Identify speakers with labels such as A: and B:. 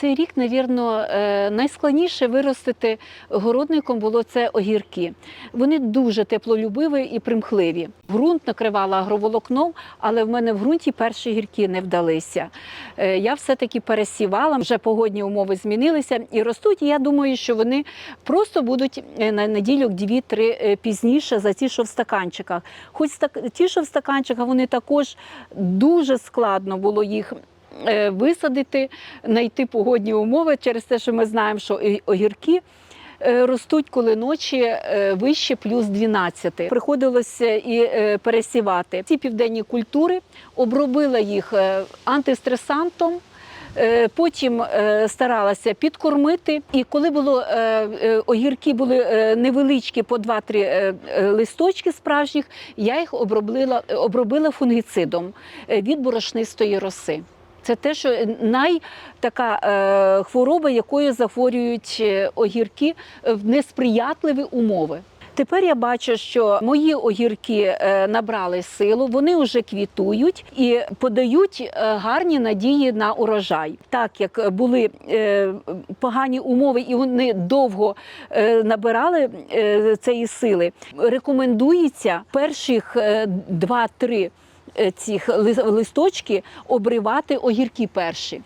A: цей рік, навірно, е, найскладніше виростити городником було це огірки. Вони дуже теплолюбиві і примхливі. Ґрунт накривала агроволокном, але в мене в ґрунті перші гірки не вдалися. Е, Я все-таки пересівала, вже погодні умови змінилися і ростуть. І я думаю, що вони просто будуть е, на неділю дві-три е, пізніше за ті, що в стаканчиках. Хоч ті, що в стаканчиках, вони також дуже складно було їх висадити, знайти погодні умови через те, що ми знаємо, що огірки. е, Ростуть коли ночі е, вище плюс 12. Приходилося і е, пересівати. Ці південні культури обробила їх е, антистресантом, е, потім е, старалася підкормити. І коли було е, е, огірки були е, невеличкі по 2-3 е, е, листочки справжніх, я їх обробила, обробила фунгіцидом е, від борошнистої роси. Це те, що най така е, хвороба, якою захворюють е, огірки в несприятливі умови. Тепер я бачу, що мої огірки е, набрали силу, вони вже квітують і подають е, гарні надії на урожай. Так як були е, погані умови і вони довго е, набирали е, цієї сили, рекомендується перших е, 2-3 е, цих ли- листочки обривати огірки перші.